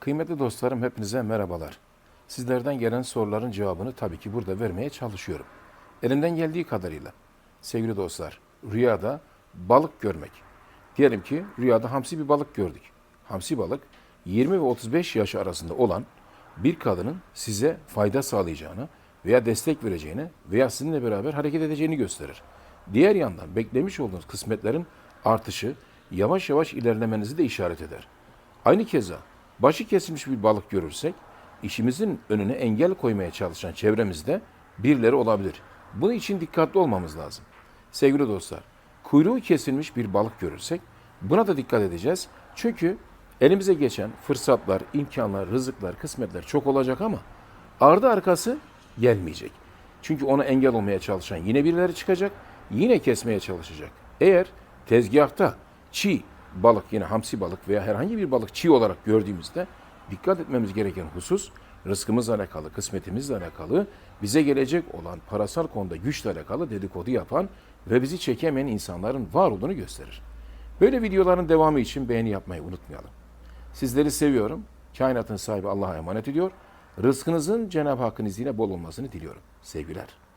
Kıymetli dostlarım hepinize merhabalar. Sizlerden gelen soruların cevabını tabii ki burada vermeye çalışıyorum. Elimden geldiği kadarıyla. Sevgili dostlar, rüyada balık görmek. Diyelim ki rüyada hamsi bir balık gördük. Hamsi balık 20 ve 35 yaş arasında olan bir kadının size fayda sağlayacağını veya destek vereceğini veya sizinle beraber hareket edeceğini gösterir. Diğer yandan beklemiş olduğunuz kısmetlerin artışı yavaş yavaş ilerlemenizi de işaret eder. Aynı keza başı kesilmiş bir balık görürsek işimizin önüne engel koymaya çalışan çevremizde birileri olabilir. Bunun için dikkatli olmamız lazım. Sevgili dostlar, kuyruğu kesilmiş bir balık görürsek buna da dikkat edeceğiz. Çünkü elimize geçen fırsatlar, imkanlar, rızıklar, kısmetler çok olacak ama ardı arkası gelmeyecek. Çünkü ona engel olmaya çalışan yine birileri çıkacak, yine kesmeye çalışacak. Eğer tezgahta çiğ balık yine hamsi balık veya herhangi bir balık çiğ olarak gördüğümüzde dikkat etmemiz gereken husus rızkımızla alakalı, kısmetimizle alakalı, bize gelecek olan parasal konuda güçle alakalı dedikodu yapan ve bizi çekemeyen insanların var olduğunu gösterir. Böyle videoların devamı için beğeni yapmayı unutmayalım. Sizleri seviyorum. Kainatın sahibi Allah'a emanet ediyor. Rızkınızın Cenab-ı Hakk'ın izniyle bol olmasını diliyorum. Sevgiler.